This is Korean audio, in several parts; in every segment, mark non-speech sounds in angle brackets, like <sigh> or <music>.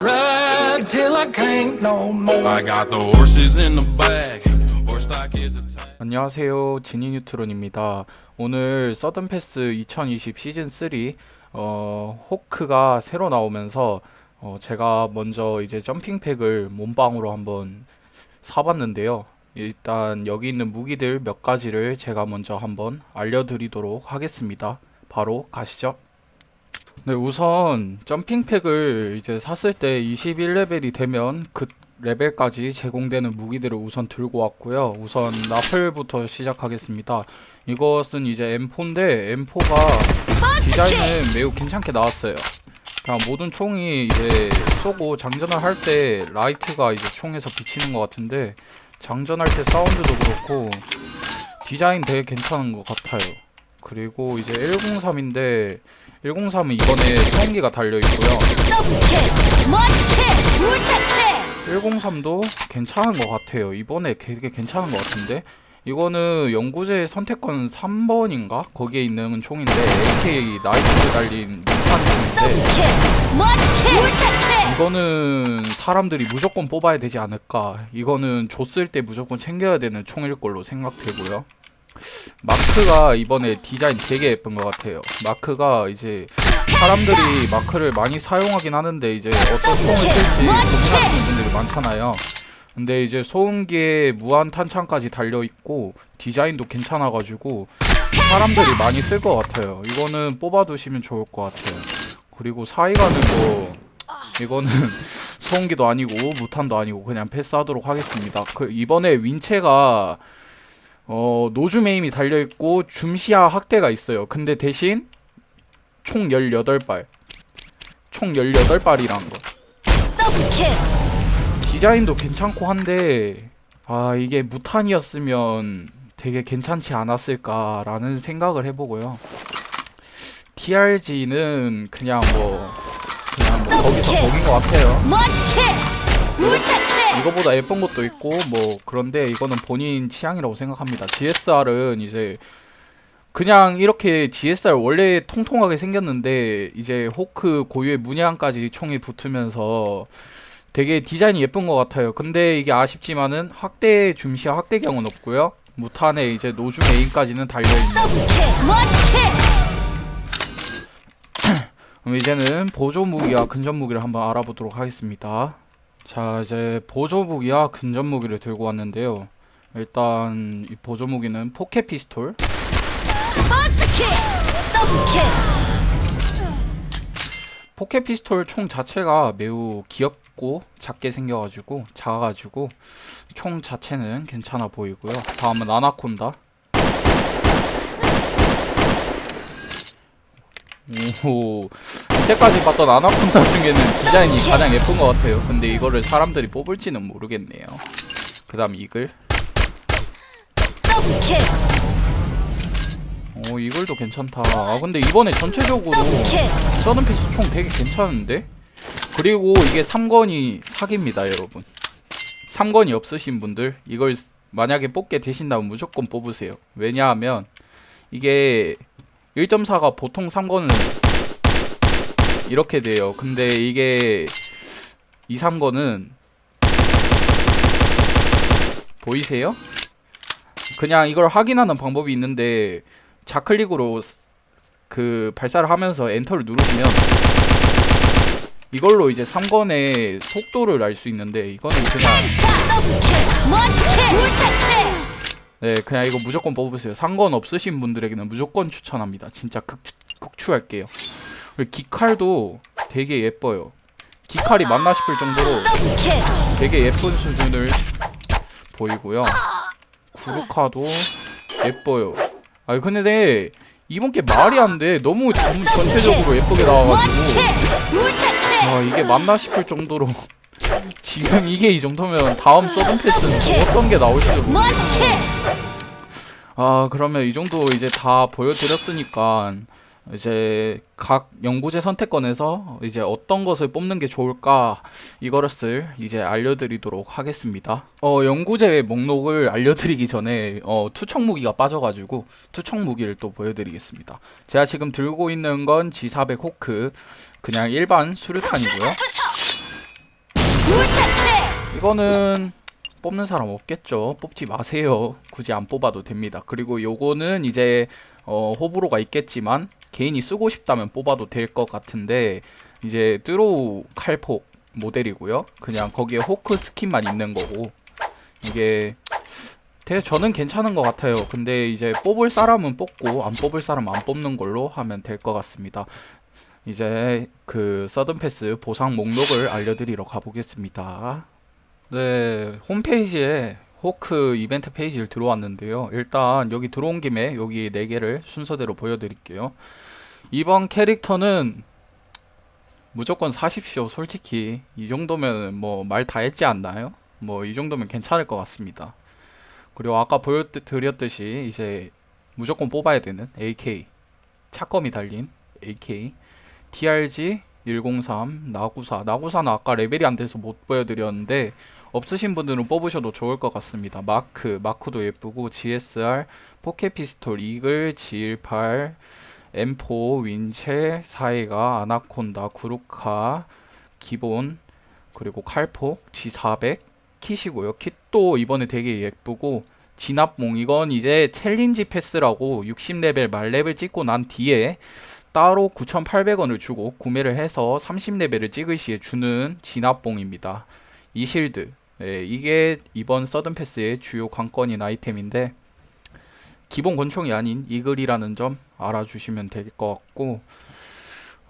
Ride till I can't no more. I got the horses in the back. Horse stock is a tag. 안녕하세요. 지니 뉴트론입니다. 오늘 서든패스 2020 시즌 3 어, 호크가 새로 나오면서 어, 제가 먼저 이제 점핑팩을 몸빵으로 한번 사봤는데요. 일단 여기 있는 무기들 몇 가지를 제가 먼저 한번 알려드리도록 하겠습니다. 바로 가시죠. 네, 우선 점핑팩을 이제 샀을 때 21레벨이 되면 그 레벨까지 제공되는 무기들을 우선 들고 왔고요. 우선 라플부터 시작하겠습니다. 이것은 이제 M4인데 M4가 디자인은 매우 괜찮게 나왔어요. 그냥 모든 총이 이제 쏘고 장전을 할 때 라이트가 이제 총에서 비치는 것 같은데 장전할 때 사운드도 그렇고 디자인 되게 괜찮은 것 같아요. 그리고 이제 103인데 103은 이번에 소음기가 달려 있고요. 더블킥, 머리킥, 물택대 103도 괜찮은 것 같아요. 이번에 되게 괜찮은 것 같은데? 이거는 연구제 선택권 3번인가? 거기에 있는 총인데, AK 나이트 달린 무탄 총인데, 이거는 사람들이 무조건 뽑아야 되지 않을까. 이거는 줬을 때 무조건 챙겨야 되는 총일 걸로 생각되고요. 마크가 이번에 디자인 되게 예쁜 것 같아요. 마크가 이제 사람들이 마크를 많이 사용하긴 하는데 이제 어떤 총을 쓸지 고민하시는 분들이 많잖아요. 근데 이제 소음기에 무한 탄창까지 달려 있고 디자인도 괜찮아가지고 사람들이 많이 쓸 것 같아요. 이거는 뽑아두시면 좋을 것 같아요. 그리고 사이가는 뭐 이거는 <laughs> 소음기도 아니고 무탄도 아니고 그냥 패스하도록 하겠습니다. 그 이번에 윈체가 어, 노즈메임이 달려있고 줌시야 확대가 있어요. 근데 대신 총 18발. 총 18발이란 거. 디자인도 괜찮고 한데, 아, 이게 무탄이었으면 되게 괜찮지 않았을까라는 생각을 해보고요. TRG는 그냥 뭐, 그냥 뭐 거기서 거긴 것 같아요. 이거보다 예쁜 것도 있고 뭐 그런데 이거는 본인 취향이라고 생각합니다. GSR은 이제 그냥 이렇게 GSR 원래 통통하게 생겼는데 이제 호크 고유의 문양까지 총이 붙으면서 되게 디자인이 예쁜 것 같아요. 근데 이게 아쉽지만은 확대 줌시야 확대경은 없고요. 무탄에 이제 노중 에임까지는 달려있는 <clears throat> 그럼 이제는 보조 무기와 근접 무기를 한번 알아보도록 하겠습니다. 자, 이제 보조 무기와 근접 무기를 들고 왔는데요. 일단 이 보조 무기는 포켓 피스톨. 포켓 피스톨 총 자체가 매우 귀엽고 작게 생겨가지고 작아가지고 총 자체는 괜찮아 보이고요. 다음은 아나콘다. 오, 이때까지 봤던 아나콘다 중에는 디자인이 가장 예쁜 것 같아요. 근데 이거를 사람들이 뽑을지는 모르겠네요. 그 다음 이글. 오, 이글도 괜찮다. 아, 근데 이번에 전체적으로 더블킥 서든피스 총 되게 괜찮은데? 그리고 이게 3건이 사기입니다, 여러분. 3건이 없으신 분들, 이걸 쓰- 만약에 뽑게 되신다면 무조건 뽑으세요. 왜냐하면, 이게 1.4가 보통 3건은 이렇게 돼요. 근데 이게 2, 3건은 보이세요? 그냥 이걸 확인하는 방법이 있는데 좌클릭으로 스- 그 발사를 하면서 엔터를 누르시면 이걸로 이제 3건의 속도를 알 수 있는데 이거는 그냥 네 그냥 이거 무조건 뽑으세요 3건 없으신 분들에게는 무조건 추천합니다 진짜 극, 극추할게요 기칼도 되게 예뻐요. 기칼이 맞나 싶을 정도로 되게 예쁜 수준을 보이고요. 구루카도 예뻐요. 아 근데 이번 게 말이 안 돼. 너무 전, 전체적으로 예쁘게 나와가지고. 아 이게 맞나 싶을 정도로 <laughs> 지금 이게 이 정도면 다음 서든 패스는 또 어떤 게 나올지도 모르겠어 머리킥 아 그러면 이 정도 이제 다 보여드렸으니까 이제 각 연구제 선택권에서 이제 어떤 것을 뽑는 게 좋을까 이거를 이제 알려드리도록 하겠습니다. 어 연구제 목록을 알려드리기 전에 어 투척 무기가 빠져가지고 투척 무기를 또 보여드리겠습니다. 제가 지금 들고 있는 건 G400 호크 그냥 일반 수류탄이고요. 이거는 뽑는 사람 없겠죠. 뽑지 마세요. 굳이 안 뽑아도 됩니다. 그리고 요거는 이제 어, 호불호가 있겠지만 개인이 쓰고 싶다면 뽑아도 될 것 같은데 이제 뚜로우 칼폭 모델이고요. 그냥 거기에 호크 스킨만 있는 거고 이게 저는 괜찮은 것 같아요. 근데 이제 뽑을 사람은 뽑고 안 뽑을 사람은 안 뽑는 걸로 하면 될 것 같습니다. 이제 그 서든 패스 보상 목록을 알려드리러 가보겠습니다. 네, 홈페이지에 호크 이벤트 페이지를 들어왔는데요. 일단 여기 들어온 김에 여기 4개를 순서대로 보여드릴게요. 이번 캐릭터는 무조건 사십시오. 솔직히 이 정도면 뭐 말 다 했지 않나요? 뭐 이 정도면 괜찮을 것 같습니다. 그리고 아까 보여드렸듯이 이제 무조건 뽑아야 되는 AK 차검이 달린 AK TRG 103 나구사 나구사는 아까 레벨이 안 돼서 못 보여드렸는데 없으신 분들은 뽑으셔도 좋을 것 같습니다. 마크 마크도 예쁘고 GSR 포켓 피스톨 이글 G18 M4 윈체 사이가 아나콘다 구루카 기본 그리고 칼폭 G400 킷이고요. 킷도 이번에 되게 예쁘고 진압몽 이건 이제 챌린지 패스라고 60레벨 말렙을 찍고 난 뒤에 따로 9,800원을 주고 구매를 해서 30레벨을 찍을 시에 주는 진압봉입니다. 이 실드 예, 이게 이번 서든 패스의 주요 관건인 아이템인데 기본 권총이 아닌 이글이라는 점 알아주시면 될 것 같고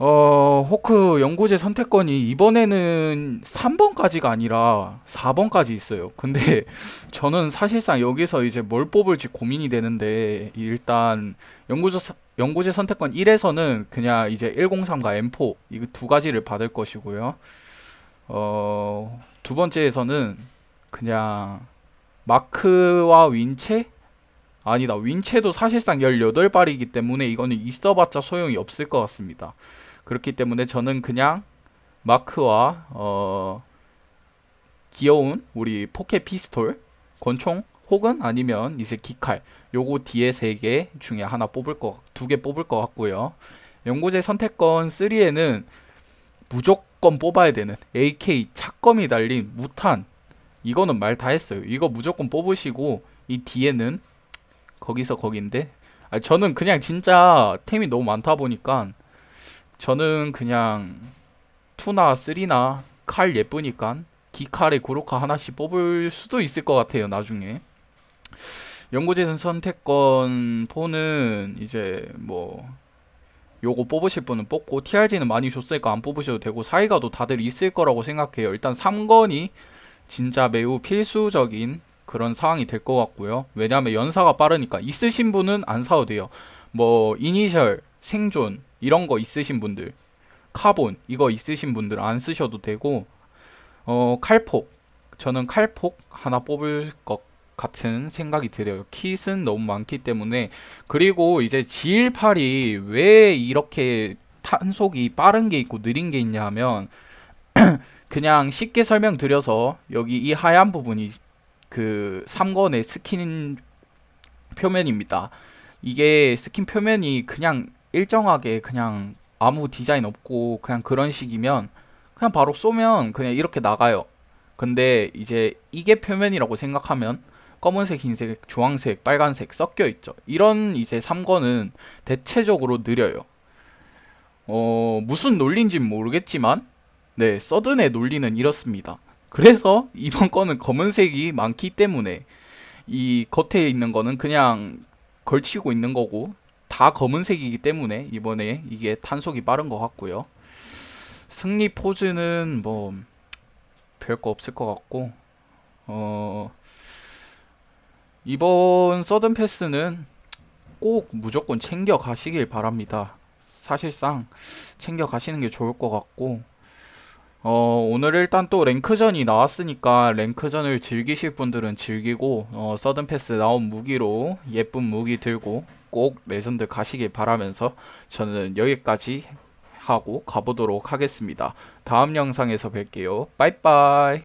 어, 호크 연구제 선택권이 이번에는 3번까지가 아니라 4번까지 있어요. 근데 <laughs> 저는 사실상 여기서 이제 뭘 뽑을지 고민이 되는데 일단 연구제, 서- 연구제 선택권 1에서는 그냥 이제 103과 M4 이거 두 가지를 받을 것이고요. 어, 두 번째에서는 그냥 마크와 윈체? 아니다. 윈체도 사실상 18발이기 때문에 이거는 있어봤자 소용이 없을 것 같습니다. 그렇기 때문에 저는 그냥 마크와 어, 귀여운 우리 포켓 피스톨 권총 혹은 아니면 이제 기칼 요거 뒤에 세 개 중에 하나 뽑을 거 두 개 뽑을 것 같고요. 연구제 선택권 3에는 무조건 뽑아야 되는 AK 차검이 달린 무탄. 이거는 말 다 했어요. 이거 무조건 뽑으시고 이 뒤에는 거기서 거긴데. 아, 저는 그냥 진짜 템이 너무 많다 보니까 저는 그냥 2나 3나 칼 예쁘니까 기칼에 고로카 하나씩 뽑을 수도 있을 것 같아요 나중에. 연구재선 선택권 4는 이제 뭐 요거 뽑으실 분은 뽑고 TRG는 많이 줬으니까 안 뽑으셔도 되고 사이가도 다들 있을 거라고 생각해요. 일단 3건이 진짜 매우 필수적인 그런 상황이 될 것 같고요. 왜냐하면 연사가 빠르니까 있으신 분은 안 사도 돼요. 뭐 이니셜 생존 이런 거 있으신 분들 카본 이거 있으신 분들 안 쓰셔도 되고 어 칼폭. 저는 칼폭 하나 뽑을 것 같은 생각이 들어요. 킷은 너무 많기 때문에 그리고 이제 G18이 왜 이렇게 탄속이 빠른 게 있고 느린 게 있냐 하면 <clears throat> 그냥 쉽게 설명드려서 여기 이 하얀 부분이 그 3권의 스킨 표면입니다. 이게 스킨 표면이 그냥 일정하게 그냥 아무 디자인 없고 그냥 그런 식이면 그냥 바로 쏘면 그냥 이렇게 나가요. 근데 이제 이게 표면이라고 생각하면 검은색, 흰색, 주황색, 빨간색 섞여 있죠. 이런 이제 3권은 대체적으로 느려요. 어, 무슨 논리인지 모르겠지만 네, 서든의 논리는 이렇습니다. 그래서 <laughs> 이번 거는 검은색이 많기 때문에 이 겉에 있는 거는 그냥 걸치고 있는 거고 다 검은색이기 때문에 이번에 이게 탄속이 빠른 것 같고요. 승리 포즈는 뭐 별거 없을 것 같고 어 이번 서든 패스는 꼭 무조건 챙겨 가시길 바랍니다. 사실상 챙겨 가시는 게 좋을 것 같고 어, 오늘 일단 또 랭크전이 나왔으니까 랭크전을 즐기실 분들은 즐기고 어, 서든 패스 나온 무기로 예쁜 무기 들고 꼭 레전드 가시길 바라면서 저는 여기까지 하고 가보도록 하겠습니다. 다음 영상에서 뵐게요. 빠이빠이.